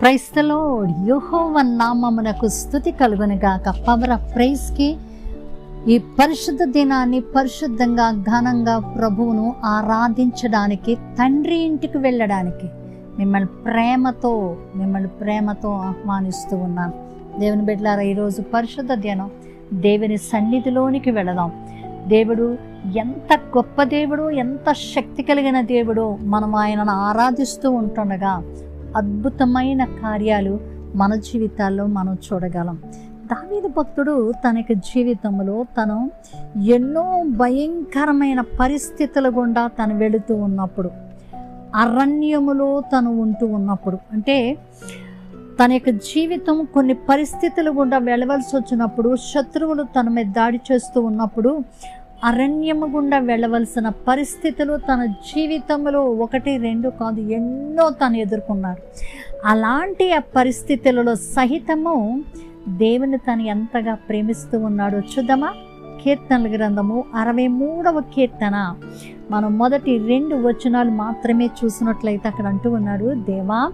క్రైస్తలో యోహోవ నామమునకు స్థుతి కలుగునుగాక పవర్ ఆఫ్ ప్రైస్కి ఈ పరిశుద్ధ దినాన్ని పరిశుద్ధంగా ఘనంగా ప్రభువును ఆరాధించడానికి తండ్రి ఇంటికి వెళ్ళడానికి మిమ్మల్ని ప్రేమతో మిమ్మల్ని ప్రేమతో ఆహ్వానిస్తూ ఉన్నాను దేవుని బిడ్డలారా ఈరోజు పరిశుద్ధ దినం. దేవుని సన్నిధిలోనికి వెళదాం. దేవుడు ఎంత గొప్ప దేవుడు ఎంత శక్తి కలిగిన దేవుడు మనం ఆయనను ఆరాధిస్తూ ఉంటుండగా అద్భుతమైన కార్యాలు మన జీవితాల్లో మనం చూడగలం. దావీదు భక్తుడు తన యొక్క జీవితంలో తను ఎన్నో భయంకరమైన పరిస్థితుల గుండా తను వెళుతూ ఉన్నప్పుడు అరణ్యములో తను ఉంటూ ఉన్నప్పుడు అంటే తన యొక్క జీవితం కొన్ని పరిస్థితుల గుండా వెళ్ళవలసి వచ్చినప్పుడు శత్రువులు తన మీద దాడి చేస్తూ ఉన్నప్పుడు అరణ్యము గుండా వెళ్ళవలసిన పరిస్థితులు తన జీవితంలో ఒకటి రెండు కాదు ఎన్నో తను ఎదుర్కొన్నాడు. అలాంటి ఆ పరిస్థితులలో సహితము దేవుని తను ఎంతగా ప్రేమిస్తూ ఉన్నాడో చూద్దామా? కీర్తనల గ్రంథము అరవై మూడవ కీర్తన. మనం మొదటి రెండు వచనాలు మాత్రమే చూసినట్లయితే అక్కడ అంటూ ఉన్నాడు దేవా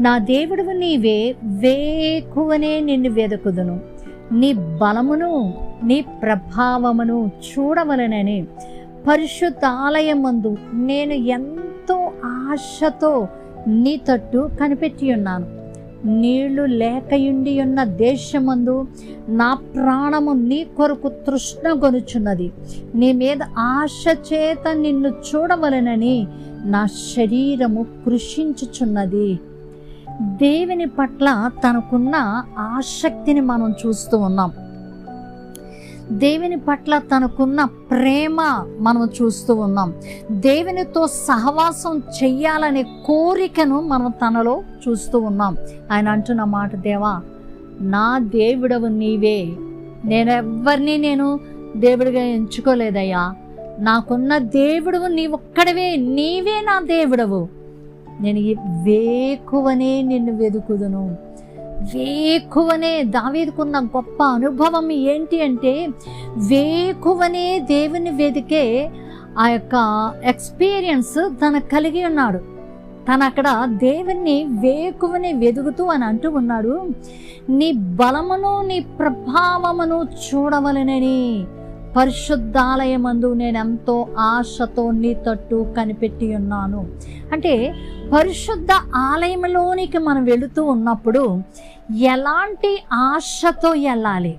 నా దేవుడు నీవే వేకువనే నిన్ను వెదకుదును. నీ బలమును నీ ప్రభావమును చూడవలనని పరిశుద్ధ ఆలయమందు నేను ఎంతో ఆశతో నీ తట్టు కనిపెట్టి ఉన్నాను. నీళ్ళు లేకయుండి ఉన్న దేశమందు నా ప్రాణము నీ కొరకు తృష్ణ కొనుచున్నది నీ మీద ఆశ చేత నిన్ను చూడవలనని నా శరీరము కృషించుచున్నది. దేవుని పట్ల తనకున్న ఆసక్తిని మనం చూస్తూ ఉన్నాం. దేవుని పట్ల తనకున్న ప్రేమ మనం చూస్తూ ఉన్నాం. దేవునితో సహవాసం చెయ్యాలనే కోరికను మనం తనలో చూస్తూ ఉన్నాం. ఆయన అంటున్న మాట దేవా నా దేవుడవు నీవే. నేను ఎవరిని నేను దేవుడిగా ఎంచుకోలేదయ్యా. నాకున్న దేవుడవు నీ నీవే నా దేవుడవు. నేను వేకువనే నిన్ను వెదుకుదును. వేకువనే దావీదుకున్న గొప్ప అనుభవం ఏంటి అంటే వేకువనే దేవుని వెదికే ఆ యొక్క ఎక్స్పీరియన్స్ తన కలిగి ఉన్నాడు. తను అక్కడ దేవుణ్ణి వేకువని వెదుగుతూ అని అంటూ ఉన్నాడు. నీ బలమును నీ ప్రభావమును చూడవలనని పరిశుద్ధాలయమందు నేను ఎంతో ఆశతో నీ తట్టు కనిపెట్టి ఉన్నాను. అంటే పరిశుద్ధ ఆలయంలోనికి మనం వెళుతూ ఉన్నప్పుడు ఎలాంటి ఆశతో వెళ్ళాలి?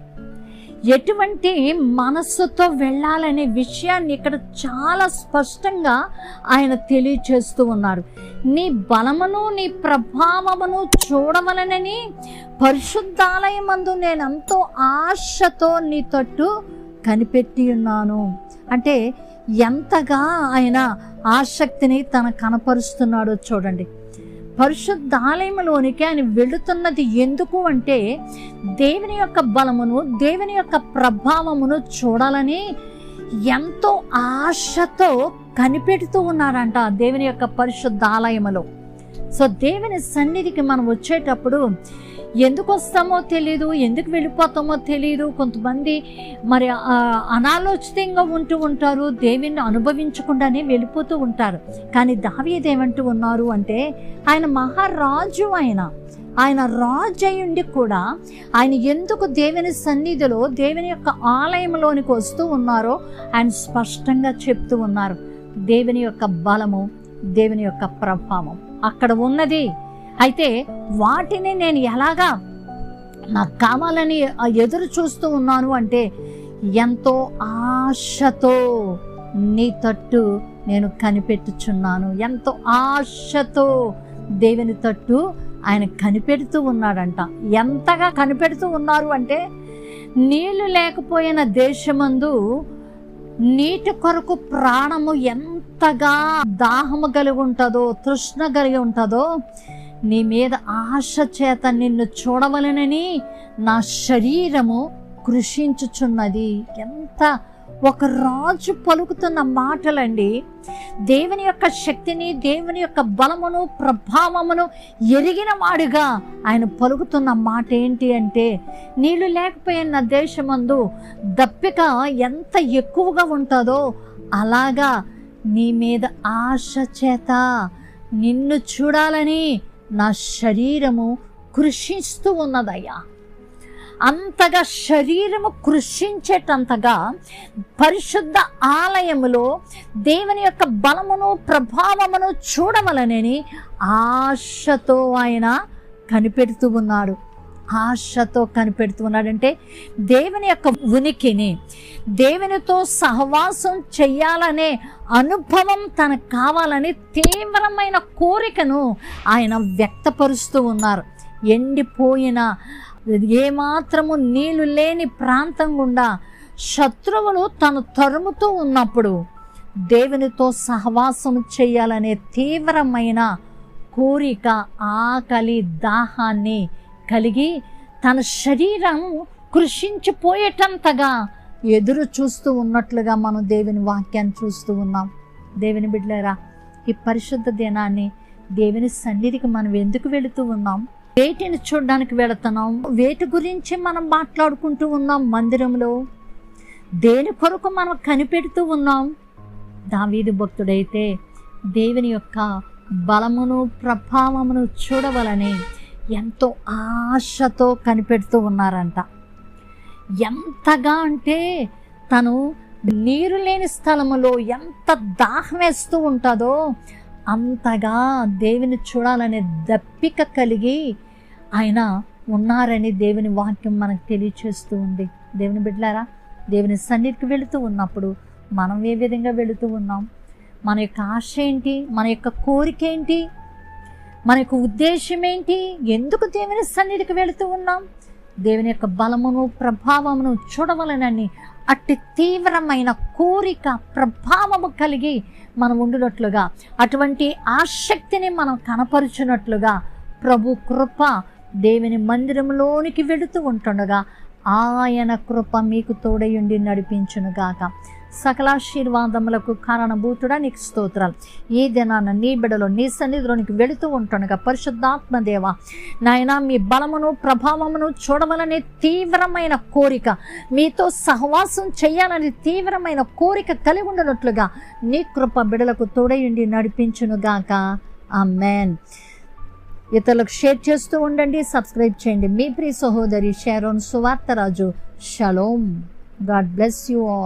ఎటువంటి మనస్సుతో వెళ్ళాలనే విషయాన్ని ఇక్కడ చాలా స్పష్టంగా ఆయన తెలియచేస్తూ ఉన్నారు. నీ బలమును నీ ప్రభావమును చూడవలనని పరిశుద్ధాలయమందు నేను ఎంతో ఆశతో నీ తట్టు కనిపెట్టి ఉన్నాను. అంటే ఎంతగా ఆయన ఆసక్తిని తన కనపరుస్తున్నాడో చూడండి. పరిశుద్ధాలయంలోనికి ఆయన వెళుతున్నది ఎందుకు అంటే దేవుని యొక్క బలమును దేవుని యొక్క ప్రభావమును చూడాలని ఎంతో ఆశతో కనిపెడుతూ ఉన్నారంట దేవుని యొక్క పరిశుద్ధాలయములో. సో దేవుని సన్నిధికి మనం వచ్చేటప్పుడు ఎందుకు వస్తామో తెలియదు ఎందుకు వెళ్ళిపోతామో తెలియదు కొంతమంది మరి అనాలోచితంగా ఉంటూ ఉంటారు దేవుని అనుభవించకుండానే వెళ్ళిపోతూ ఉంటారు. కానీ దావీదేమంటూ ఉన్నారు అంటే ఆయన మహారాజు ఆయన. ఆయన రాజు అయ్యుండి కూడా ఆయన ఎందుకు దేవుని సన్నిధిలో దేవుని యొక్క ఆలయంలోనికి వస్తూ ఉన్నారో ఆయన స్పష్టంగా చెప్తూ ఉన్నారు. దేవుని యొక్క బలము దేవుని యొక్క ప్రభావం అక్కడ ఉన్నది. అయితే వాటిని నేను ఎలాగా నాకు కావాలని ఎదురు చూస్తూ ఉన్నాను అంటే ఎంతో ఆశతో నీ తట్టు నేను కనిపెట్టుచున్నాను. ఎంతో ఆశతో దేవుని తట్టు ఆయన కనిపెడుతూ ఉన్నాడంట. ఎంతగా కనిపెడుతూ ఉన్నారు అంటే నీళ్ళు లేకపోయిన దేశమందు నీటి కొరకు ప్రాణము ఎంతగా దాహము కలిగి ఉంటుందో తృష్ణ కలిగి ఉంటుందో నీ మీద ఆశ చేత నిన్ను చూడవలనని నా శరీరము కృషించుచున్నది. ఎంత ఒక రాజు పలుకుతున్న మాటలండి. దేవుని యొక్క శక్తిని దేవుని యొక్క బలమును ప్రభావమును ఎరిగిన వాడుగా ఆయన పలుకుతున్న మాట ఏంటి అంటే నీళ్ళు లేకపోయిన దేశమందు దప్పిక ఎంత ఎక్కువగా ఉంటుందో అలాగా నీ మీద ఆశ చేత నిన్ను చూడాలని నా శరీరము కృషిస్తూ ఉన్నదయ్యా. అంతగా శరీరము కృషించేటంతగా పరిశుద్ధ ఆలయములో దేవుని యొక్క బలమును ప్రభావమును చూడవలనని ఆశతో ఆయన కనిపెడుతూ ఉన్నాడు. ఆశతో కనిపెడుతున్నాడంటే దేవుని యొక్క ఉనికిని దేవునితో సహవాసం చెయ్యాలనే అనుభవం తనకు కావాలని తీవ్రమైన కోరికను ఆయన వ్యక్తపరుస్తూ ఉన్నారు. ఎండిపోయిన ఏమాత్రము నీళ్ళు లేని ప్రాంతం గుండా శత్రువులు తను తరుముతూ ఉన్నప్పుడు దేవునితో సహవాసం చేయాలనే తీవ్రమైన కోరిక ఆకలి దాహాన్ని కలిగి తన శరీరం కృషించిపోయేటంతగా ఎదురు చూస్తూ ఉన్నట్లుగా మనం దేవుని వాక్యాన్ని చూస్తూ ఉన్నాం. దేవుని బిడ్డలారా ఈ పరిశుద్ధ దినాన్ని దేవుని సన్నిధికి మనం ఎందుకు వెళుతూ ఉన్నాం? వేటిని చూడడానికి వెళుతున్నాం? వేటి గురించి మనం మాట్లాడుకుంటూ ఉన్నాం మందిరంలో? దేని కొరకు మనం కనిపెడుతూ ఉన్నాం? దావీదు భక్తుడైతే దేవుని యొక్క బలమును ప్రభావమును చూడవలని ఎంతో ఆశతో కనిపెడుతూ ఉన్నారంట. ఎంతగా అంటే తను నీరు లేని స్థలములో ఎంత దాహం వేస్తూ ఉంటుందో అంతగా దేవుని చూడాలనే దప్పిక కలిగి ఆయన ఉన్నారని దేవుని వాక్యం మనకు తెలియచేస్తూ ఉంది. దేవుని బిడ్డలారా దేవుని సన్నిధికి వెళుతూ ఉన్నప్పుడు మనం ఏ విధంగా వెళుతూ ఉన్నాం? మన యొక్క ఆశ ఏంటి? మన యొక్క కోరిక ఏంటి? మనకు ఉద్దేశం ఏంటి ఎందుకు దేవుని సన్నిధికి వెళుతూ ఉన్నాం? దేవుని యొక్క బలమును ప్రభావమును చూడవలనని అట్టి తీవ్రమైన కోరిక ప్రభావము కలిగి మనం ఉండినట్లుగా అటువంటి ఆసక్తిని మనం కనపరుచున్నట్లుగా ప్రభు కృప దేవుని మందిరంలోనికి వెళుతూ ఉంటుండగా ఆయన కృప మీకు తోడయుండి నడిపించునుగాక. సకలాశీర్వాదములకు కారణభూతుడా నీకు స్తోత్రాలు. ఈ దినాన నీ బిడలో నీ సన్నిధిలోనికి వెళుతూ ఉంటుండగా పరిశుద్ధాత్మదేవ నాయన మీ బలమును ప్రభావమును చూడవలనే తీవ్రమైన కోరిక మీతో సహవాసం చేయాలని తీవ్రమైన కోరిక కలిగి ఉండనట్లుగా నీ కృప బిడలకు తోడయుండి నడిపించునుగాక ఆ మ్యాన్ ఇతరులకు షేర్ చేస్తూ ఉండండి సబ్స్క్రైబ్ చేయండి. మీ ప్రియ సహోదరి Sharon Suvartharaju. Shalom God bless you all.